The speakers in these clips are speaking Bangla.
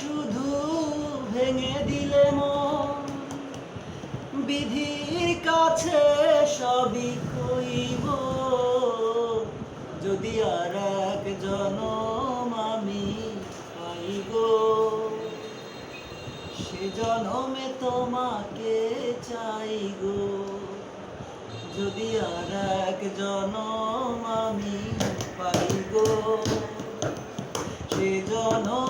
শুধু ভেঙে দিলে মন। বিধির কাছে সবই কইব। যদি আর এক জনম আমি পাইব সে জনমে তোমাকে চাই গো। যদি আর এক জনম আমি পাই গো, সে জনমে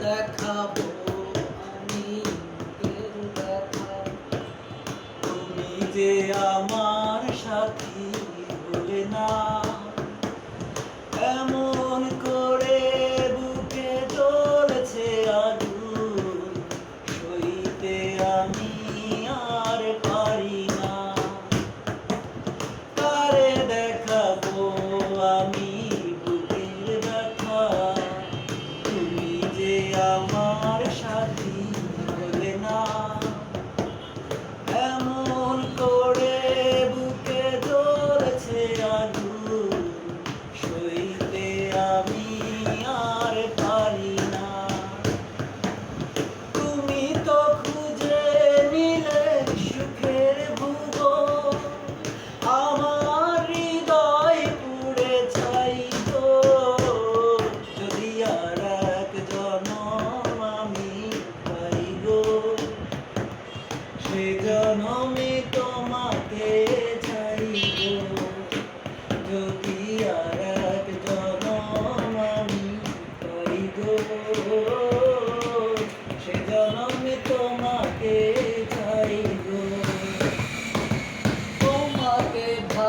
দেখাবো আমি মুখের দেখা তুমি যে আমার না। এমন করে বুকে ধরেছে আগুন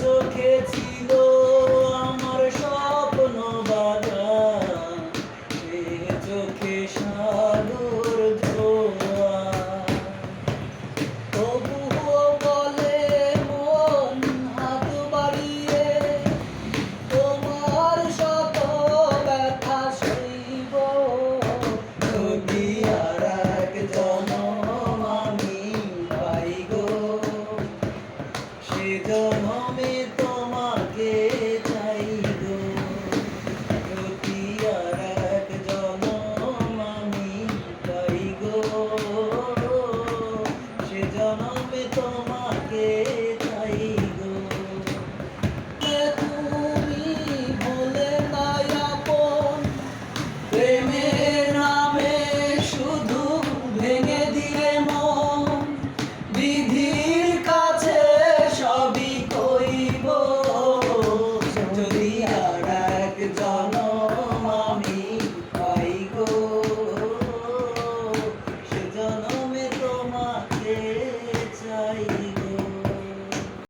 চোখে